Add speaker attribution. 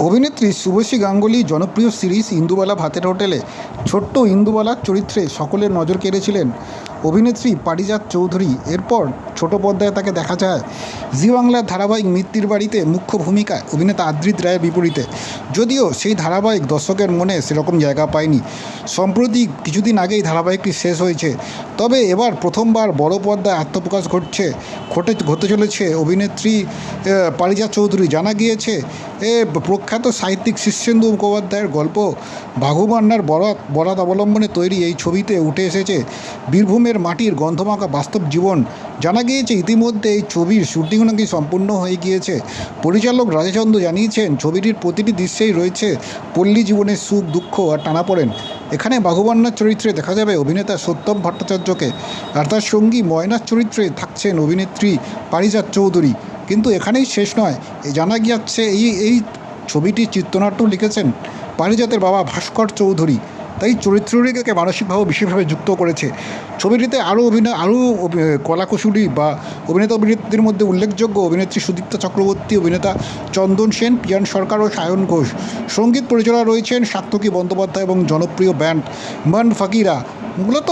Speaker 1: অভিনেত্রী শুভশ্রী গাঙ্গুলি জনপ্রিয় সিরিজ ইন্দুবালা ভাতের হোটেলে ছোট্ট ইন্দুবালার চরিত্রে সকলের নজর কেড়েছিলেন। অভিনেত্রী পারিজাত চৌধুরী। এরপর ছোট পর্দায় তাকে দেখা যায়। জি বাংলার ধারাবাহিক মৃত্যুর বাড়িতে মুখ্য ভূমিকায় অভিনেতা আদ্রিত রায়ের বিপরীতে। যদিও সেই ধারাবাহিক দর্শকের মনে সেরকম জায়গা পায়নি। সম্প্রতি কিছুদিন আগেই ধারাবাহিকটি শেষ হয়েছে। তবে এবার প্রথমবার বড় পর্দায় আত্মপ্রকাশ ঘটছে, ঘটে ঘটে চলেছে অভিনেত্রী পারিজাত চৌধুরী। জানা গিয়েছে এ প্রখ্যাত সাহিত্যিক শীর্ষেন্দু মুখোপাধ্যায়ের গল্প বাঘুমান্নার বরাত বরাত অবলম্বনে তৈরি এই ছবিতে উঠে এসেছে বীরভূমের মাটির গন্ধমাখা বাস্তব জীবন। জানা গিয়েছে, ইতিমধ্যে এই ছবির শুটিং নাকি সম্পূর্ণ হয়ে গিয়েছে। পরিচালক রাজাচন্দ্র জানিয়েছেন, ছবিটির প্রতিটি দৃশ্যেই রয়েছে পল্লী জীবনের সুখ, দুঃখ আর টানাপোড়েন এখানে বাঘুবান্নার চরিত্রে দেখা যাবে অভিনেতা সত্যম ভট্টাচার্যকে। আর তার সঙ্গী ময়নার চরিত্রে থাকছেন অভিনেত্রী পারিজাত চৌধুরী। কিন্তু এখানেই শেষ নয়। জানা গিয়াচ্ছে এই এই ছবিটির চিত্রনাট্য লিখেছেন পারিজাতের বাবা ভাস্কর চৌধুরী। তাই চরিত্রটিকে মানসিকভাবে বিশেষভাবে যুক্ত করেছে। ছবিটিতে আরও অভিনয়, আরও কলাকুশলী বা অভিনেতা অভিনেত্রীর মধ্যে উল্লেখযোগ্য অভিনেত্রী সুদীপ্তা চক্রবর্তী, অভিনেতা চন্দন সেন, পিয়ান সরকার ও সায়ন ঘোষ। সংগীত পরিচালনা রয়েছেন সার্থকী বন্দ্যোপাধ্যায় এবং জনপ্রিয় ব্যান্ড মান ফাকিরা মূলত